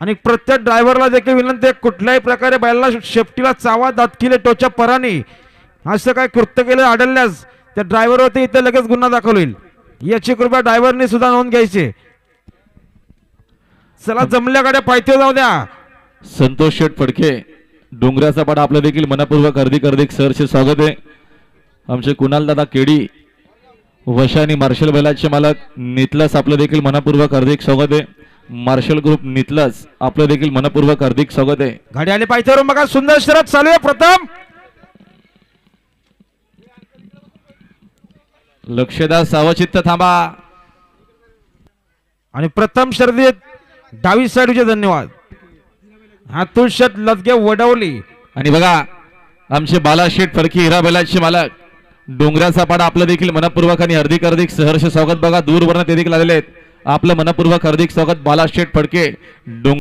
आणि प्रत्येक ड्रायव्हरला देखील विनंती आहे कुठल्याही प्रकारे बैलाला शेफ्टीला चावा दातकिले टोच्या पराने असं काय कृत्य केलं आढळल्यास त्या ड्रायव्हरवरती इथे लगेच गुन्हा दाखल होईल. याची कृपया ड्रायव्हरने सुद्धा नोंद घ्यायची. चला जमल्या गाड्या पायथ्या जाऊ द्या. संतोष शेठ फडके डोंगराचा पाडा आपलं देखील मनपूर्वक हार्दिक हार्दिक सरचे स्वागत आहे. आमचे कुणाल दादा केडी वशा आणि मार्शल बैलाचे मालक नितलास आपलं देखील मनपूर्वक हार्दिक स्वागत आहे. मार्शल ग्रुप नितलस आपलं देखील मनपूर्वक हार्दिक स्वागत आहे. गाडी आली पायथ्यावरून बघा सुंदर शरद चालू आहे प्रथम. लक्षदा सावचित्त थांबा. आणि प्रथम शर्यतीत डावी साईडचे धन्यवाद. हातून शत लदगे वडवली. आणि बघा आमचे बाला शेठ फडके हिरा बैलाचे मालक. डोंगराचा पाडा आपलं देखील मनपूर्वक आणि हार्दिक हार्दिक सहर्ष स्वागत बघा दूरवरनं ते देखील आलेले आहेत. आपलं मनपूर्वक हार्दिक स्वागत बाला शेठ फडके. डोंग